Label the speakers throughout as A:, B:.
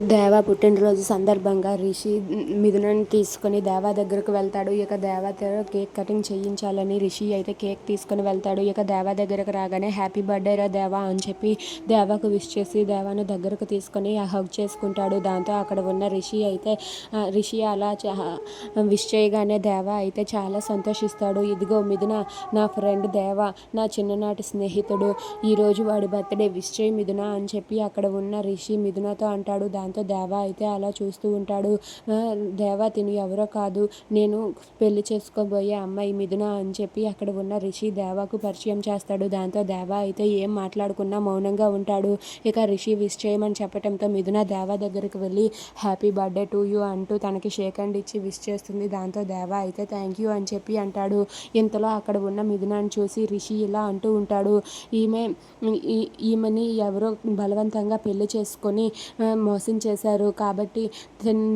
A: దేవా పుట్టినరోజు సందర్భంగా రిషి మిథునని తీసుకొని దేవా దగ్గరకు వెళ్తాడు. ఇక దేవాతో కేక్ కటింగ్ చేయించాలని రిషి అయితే కేక్ తీసుకొని వెళ్తాడు. ఇక దేవా దగ్గరకు రాగానే హ్యాపీ బర్త్డే రా దేవా అని చెప్పి దేవాకు విష్ చేసి దేవాను దగ్గరకు తీసుకొని హగ్ చేసుకుంటాడు. దాంతో అక్కడ ఉన్న రిషి అయితే రిషి అలా విష్ చేయగానే దేవా అయితే చాలా సంతోషిస్తాడు. ఇదిగో మిథున నా ఫ్రెండ్ దేవా నా చిన్ననాటి స్నేహితుడు ఈరోజు వాడి బర్త్డే విష్ చేయి మిథున అని చెప్పి అక్కడ ఉన్న రిషి మిథునతో అంటాడు. దాంతో దాంతో దేవా అయితే అలా చూస్తూ ఉంటాడు. దేవా తిని ఎవరో కాదు. నేను పెళ్ళి చేసుకోబోయే అమ్మాయి మిథున అని చెప్పి అక్కడ ఉన్న రిషి దేవాకు పరిచయం చేస్తాడు. దాంతో దేవా అయితే ఏం మాట్లాడుకున్నా మౌనంగా ఉంటాడు. ఇక రిషి విష్ చేయమని చెప్పడంతో మిథున దేవా దగ్గరికి వెళ్ళి హ్యాపీ బర్త్డే టు యూ అంటూ తనకి షేక్ అండ్ ఇచ్చి విష్ చేస్తుంది. దాంతో దేవా అయితే థ్యాంక్ యూ అని చెప్పి అంటాడు. ఇంతలో అక్కడ ఉన్న మిథునాన్ని చూసి రిషి ఇలా అంటూ ఉంటాడు. ఈమె ఈమెని ఎవరో బలవంతంగా పెళ్ళి చేసుకొని మోసం చేశారు. కాబట్టి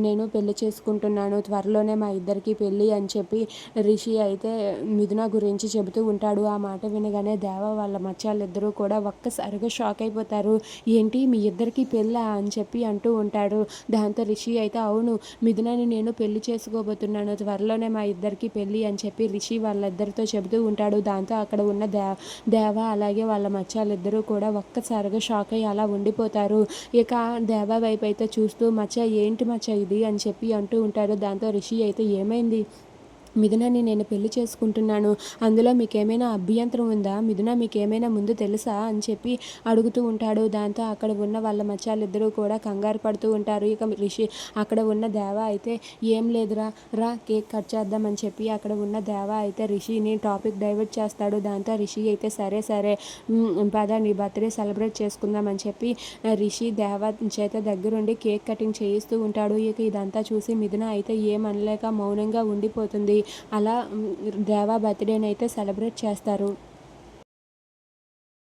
A: నేను పెళ్ళి చేసుకుంటున్నాను. త్వరలోనే మా ఇద్దరికి పెళ్ళి అని చెప్పి రిషి అయితే మిథున గురించి చెబుతూ ఉంటాడు. ఆ మాట వినగానే దేవ వాళ్ళ మచ్చాలిద్దరూ కూడా ఒక్కసారిగా షాక్ అయిపోతారు. ఏంటి మీ ఇద్దరికి పెళ్ళా అని చెప్పి అంటూ ఉంటాడు. దాంతో రిషి అయితే అవును మిథునని నేను పెళ్ళి చేసుకోబోతున్నాను. త్వరలోనే మా ఇద్దరికి పెళ్ళి అని చెప్పి రిషి వాళ్ళిద్దరితో చెబుతూ ఉంటాడు. దాంతో అక్కడ ఉన్న దే దేవ అలాగే వాళ్ళ మచ్చాలిద్దరూ కూడా ఒక్కసారిగా షాక్ అయ్యి అలా ఉండిపోతారు. ఇక దేవ వైపు అయితే చూస్తూ మచ్చ ఏంటి మచ్చ ఇది? అని చెప్పి అంటూ ఉంటారు. దాంతో రిషి అయితే ఏమైంది? మిథునని నేను పెళ్ళి చేసుకుంటున్నాను. అందులో మీకేమైనా అభ్యంతరం ఉందా? మిథున మీకేమైనా ముందు తెలుసా? అని చెప్పి అడుగుతూ ఉంటాడు. దాంతో అక్కడ ఉన్న వాళ్ళ మచ్చాలిద్దరూ కూడా కంగారు పడుతూ ఉంటారు. ఇక రిషి అక్కడ ఉన్న దేవ అయితే ఏం లేదురా రా కేక్ కట్ చేద్దామని చెప్పి అక్కడ ఉన్న దేవ అయితే రిషిని టాపిక్ డైవర్ట్ చేస్తాడు. దాంతో రిషి అయితే సరే సరే పద నీ బర్త్డే సెలబ్రేట్ చేసుకుందామని చెప్పి రిషి దేవ చేత దగ్గరుండి కేక్ కటింగ్ చేయిస్తూ ఉంటాడు. ఇక ఇదంతా చూసి మిథున అయితే ఏమనలేక మౌనంగా ఉండిపోతుంది. అలా దేవా బర్త్డేని అయితే సెలబ్రేట్ చేస్తారు.